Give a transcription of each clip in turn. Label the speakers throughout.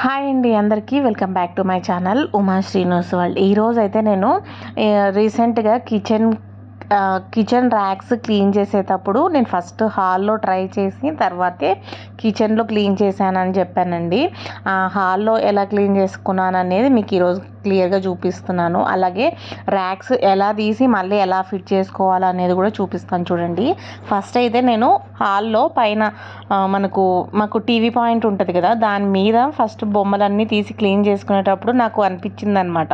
Speaker 1: Hi అండి అందరికీ welcome back to my channel Uma Srinivas world. ఈరోజు అయితే నేను రీసెంట్గా కిచెన్ కిచెన్ ర్యాక్స్ క్లీన్ చేసేటప్పుడు నేను ఫస్ట్ హాల్లో ట్రై చేసి తర్వాతే కిచెన్లో క్లీన్ చేశానని చెప్పానండి. ఆ, హాల్లో ఎలా క్లీన్ చేసుకున్నాను అనేది మీకు ఈరోజు క్లియర్గా చూపిస్తున్నాను. అలాగే ర్యాక్స్ ఎలా తీసి మళ్ళీ ఎలా ఫిట్ చేసుకోవాలనేది కూడా చూపిస్తాను చూడండి. ఫస్ట్ అయితే నేను హాల్లో పైన మనకు మాకు టీవీ పాయింట్ ఉంటుంది కదా దాని మీద ఫస్ట్ బొమ్మలన్నీ తీసి క్లీన్ చేసుకునేటప్పుడు నాకు అనిపించింది అనమాట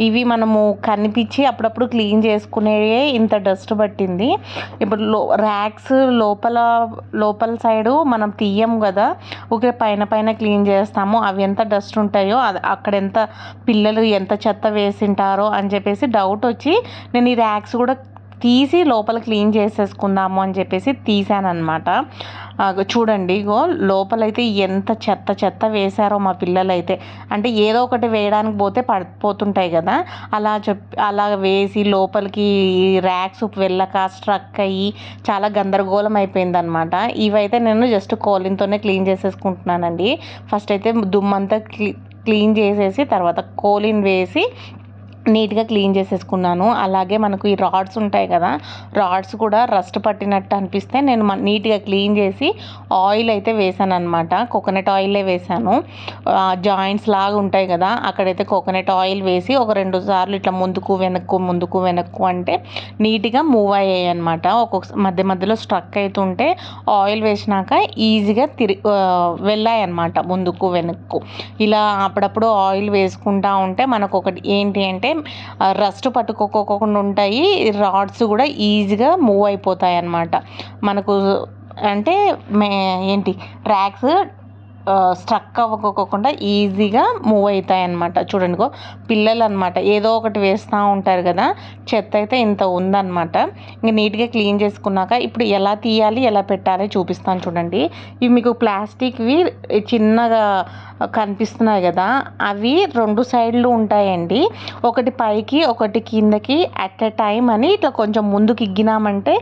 Speaker 1: ఇవి మనము కనిపించి అప్పుడప్పుడు క్లీన్ చేసుకునే ఇంత డస్ట్ పట్టింది. ఇప్పుడు లో ర్యాక్స్ లోపల లోపల సైడు మనం తీయ కదా ఒకే పైన పైన క్లీన్ చేస్తాము. అవి ఎంత డస్ట్ ఉంటాయో అది అక్కడ ఎంత పిల్లలు ఎంత చెత్త వేసింటారో అని చెప్పేసి డౌట్ వచ్చి నేను ఈ ర్యాక్స్ కూడా తీసి లోపల క్లీన్ చేసేసుకుందాము అని చెప్పేసి తీసానమాట చూడండి ఇగో లోపలైతే ఎంత చెత్త చెత్త వేశారో మా పిల్లలైతే. అంటే ఏదో ఒకటి వేయడానికి పోతే పడిపోతుంటాయి కదా. అలా చెప్ అలా వేసి లోపలికి ర్యాక్స్ వెళ్ళక స్ట్రక్ అయ్యి చాలా గందరగోళం అయిపోయిందనమాట ఇవైతే నేను జస్ట్ కోలిన్తోనే క్లీన్ చేసేసుకుంటున్నానండి. ఫస్ట్ అయితే దుమ్మంతా క్లీ క్లీన్ చేసేసి తర్వాత కోలిన్ వేసి నీట్గా క్లీన్ చేసేసుకున్నాను. అలాగే మనకు ఈ రాడ్స్ ఉంటాయి కదా రాడ్స్ కూడా రస్ట్ పట్టినట్టు అనిపిస్తే నేను మ- నీట్గా క్లీన్ చేసి ఆయిల్ అయితే వేసాను అనమాట కోకోనట్ ఆయిలే వేసాను. జాయింట్స్ లాగా ఉంటాయి కదా అక్కడైతే కోకోనట్ ఆయిల్ వేసి ఒక రెండు సార్లు ఇట్లా ముందుకు వెనక్కు ముందుకు వెనక్కు అంటే నీట్గా మూవ్ అయ్యాయి అనమాట ఒక్కొక్క మధ్య మధ్యలో స్ట్రక్ అవుతుంటే ఆయిల్ వేసినాక ఈజీగా తిరిగి వెళ్ళాయి అనమాట ముందుకు వెనక్కు. ఇలా అప్పుడప్పుడు ఆయిల్ వేసుకుంటా ఉంటే మనకు ఒకటి ఏంటి అంటే రస్ట్ పట్టుకోకోకుండా ఉంటాయి. రాడ్స్ కూడా ఈజీగా మూవ్ అయిపోతాయి అన్నమాట మనకు అంటే మే ఏంటి ట్రాక్స్ స్ట్రక్ అవ్వకోకుండా ఈజీగా మూవ్ అవుతాయి అన్నమాట చూడండి గో పిల్లలు అనమాట ఏదో ఒకటి వేస్తూ ఉంటారు కదా చెత్త అయితే ఇంత ఉందన్నమాట. ఇంక నీట్గా క్లీన్ చేసుకున్నాక ఇప్పుడు ఎలా తీయాలి ఎలా పెట్టాలి చూపిస్తాను చూడండి. ఇవి మీకు ప్లాస్టిక్వి చిన్నగా కనిపిస్తున్నాయి కదా అవి రెండు సైడ్లు ఉంటాయండి. ఒకటి పైకి ఒకటి కిందకి అట్ ఎ టైం అని ఇట్లా కొంచెం ముందుకు ఇగ్గినామంటే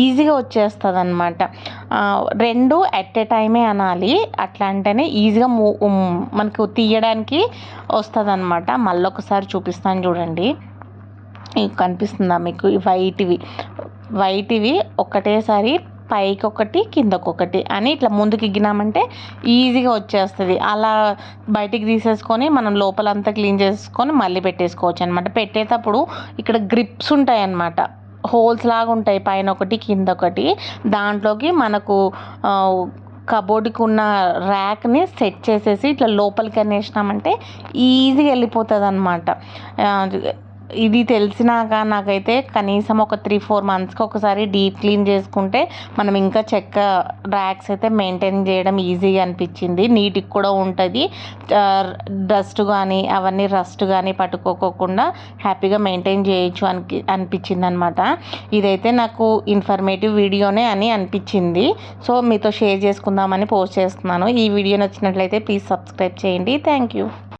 Speaker 1: ఈజీగా వచ్చేస్తుంది అనమాట రెండు అట్ ఎ టైమే అనాలి. అట్లాంటి అంటేనే ఈజీగా మూ మనకు తీయడానికి వస్తుంది అనమాట మళ్ళీ ఒకసారి చూపిస్తాను చూడండి. కనిపిస్తుందా మీకు? వైట్వి. వైట్వి ఒకటేసారి పైకి ఒకటి కిందకొకటి అని ఇట్లా ముందుకు ఇగ్గినామంటే ఈజీగా వచ్చేస్తుంది. అలా బయటికి తీసేసుకొని మనం లోపలంతా క్లీన్ చేసుకొని మళ్ళీ పెట్టేసుకోవచ్చు అనమాట పెట్టేటప్పుడు ఇక్కడ గ్రిప్స్ ఉంటాయి అన్నమాట హోల్స్ లాగా ఉంటాయి పైన ఒకటి కింద ఒకటి దాంట్లోకి మనకు కబోర్డ్కి ఉన్న ర్యాక్ని సెట్ చేసేసి ఇట్లా లోపలికి అనేసినామంటే ఈజీగా వెళ్ళిపోతుంది అనమాట ఇది తెలిసినాక నాకైతే కనీసం ఒక త్రీ ఫోర్ మంత్స్కి ఒకసారి డీప్ క్లీన్ చేసుకుంటే మనం ఇంకా చెక్క ర్యాక్స్ అయితే మెయింటైన్ చేయడం ఈజీగా అనిపించింది. నీటికి కూడా ఉంటుంది. డస్ట్ కానీ అవన్నీ రస్ట్ కానీ పట్టుకోకుండా హ్యాపీగా మెయింటైన్ చేయొచ్చు అని అనిపించింది అనమాట ఇదైతే నాకు ఇన్ఫర్మేటివ్ వీడియోనే అని అనిపించింది. సో మీతో షేర్ చేసుకుందామని పోస్ట్ చేస్తున్నాను. ఈ వీడియో నచ్చినట్లయితే ప్లీజ్ సబ్స్క్రైబ్ చేయండి. Thank you.